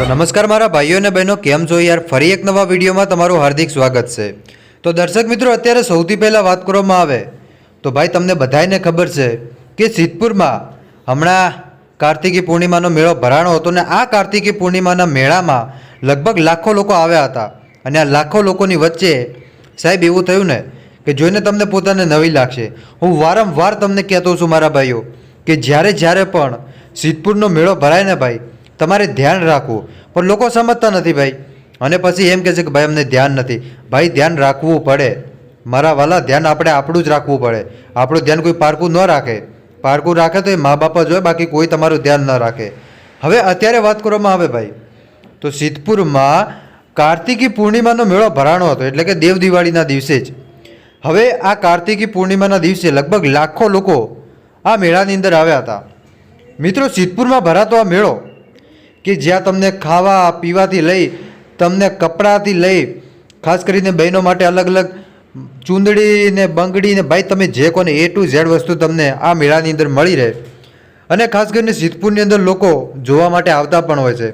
તો નમસ્કાર મારા ભાઈઓ અને બહેનો, કેમ છો યાર? ફરી એક નવા વિડીયોમાં તમારું હાર્દિક સ્વાગત છે. તો દર્શક મિત્રો, અત્યારે સૌથી પહેલાં વાત કરવામાં આવે તો ભાઈ, તમને બધાયને ખબર છે કે સિદ્ધપુરમાં હમણાં કાર્તિકી પૂર્ણિમાનો મેળો ભરાણો હતો ને આ કાર્તિકી પૂર્ણિમાના મેળામાં લગભગ લાખો લોકો આવ્યા હતા. અને આ લાખો લોકોની વચ્ચે સાહેબ એવું થયું ને કે જોઈને તમને પોતાને નવી લાગશે. હું વારંવાર તમને કહેતો છું મારા ભાઈઓ કે જ્યારે જ્યારે પણ સિદ્ધપુરનો મેળો ભરાય ને ભાઈ તમારે ધ્યાન રાખવું. પણ લોકો સમજતા નથી ભાઈ. અને પછી એમ કહે છે કે ભાઈ, અમને ધ્યાન નથી. ભાઈ, ધ્યાન રાખવું પડે. મારા વાલા, ધ્યાન આપણે આપણું જ રાખવું પડે. આપણું ધ્યાન કોઈ પારકું ન રાખે. પારકું રાખે તો એ મા બાપ જ હોય, બાકી કોઈ તમારું ધ્યાન ન રાખે. હવે અત્યારે વાત કરવામાં આવે ભાઈ. તો સિદ્ધપુરમાં કાર્તિકી પૂર્ણિમાનો મેળો ભરાણો હતો, એટલે કે દેવ દિવાળીના દિવસે જ. હવે આ કાર્તિકી પૂર્ણિમાના દિવસે લગભગ લાખો લોકો આ મેળાની અંદર આવ્યા હતા. મિત્રો, સિદ્ધપુરમાં ભરાતો આ મેળો કે જ્યાં તમને ખાવા, પીવાથી લઈ, તમને કપડાથી લઈ, ખાસ કરીને બહેનો માટે અલગ અલગ ચૂંદડી ને બંગડી ને ભાઈ તમે જે કોને એ ટુ ઝેડ વસ્તુ તમને આ મેળાની અંદર મળી રહે. અને ખાસ કરીને સિદ્ધપુરની અંદર લોકો જોવા માટે આવતા પણ હોય છે.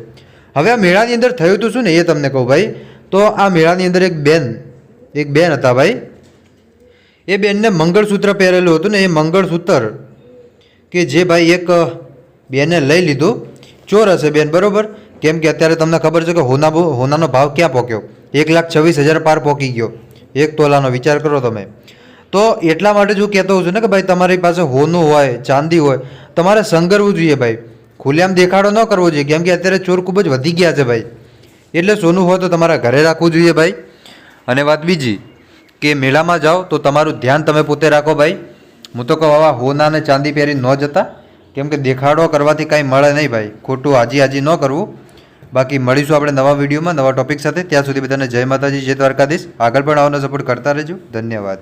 હવે આ મેળાની અંદર થયું તો શું ને એ તમને કહું ભાઈ? તો આ મેળાની અંદર એક બેન એક બેન હતા ભાઈ. એ બેનને મંગળસૂત્ર પહેરેલું હતું ને એ મંગળસૂત્ર કે જે ભાઈ એક બેને લઈ લીધું. ચોર હશે બેન, બરોબર? કેમ કે અત્યારે તમને ખબર છે કે હોના હોનાનો ભાવ ક્યાં પહોંચ્યો એક લાખ છવ્વીસ હજાર પાર પહોંચી ગયો. એક તોલાનો વિચાર કરો તમે. તો એટલા માટે જ હું કહેતો હોઉં છું ને કે ભાઈ, તમારી પાસે હોનું હોય, ચાંદી હોય, તમારે સંગરવું જોઈએ ભાઈ. ખુલ્લેઆમ દેખાડો ન કરવો જોઈએ, કેમ કે અત્યારે ચોર ખૂબ જ વધી ગયા છે ભાઈ. એટલે સોનું હોય તો તમારા ઘરે રાખવું જોઈએ ભાઈ. અને વાત બીજી, કે મેળામાં જાઓ તો તમારું ધ્યાન તમે પોતે રાખો ભાઈ. હું તો કહું, આવા હોના અને ચાંદી પહેરી ન જતા. કેમ કે દેખાડો કરવાથી કાંઈ મળે નહીં ભાઈ. ખોટું હાજી હાજી ન કરવું. બાકી મળીશું આપણે નવા વિડીયોમાં, નવા ટોપિક સાથે. ત્યાં સુધી બધાને જય માતાજી, જય દ્વારકાધીશ. આગળ પણ આવવાનો સપોર્ટ કરતા રહેજો. ધન્યવાદ.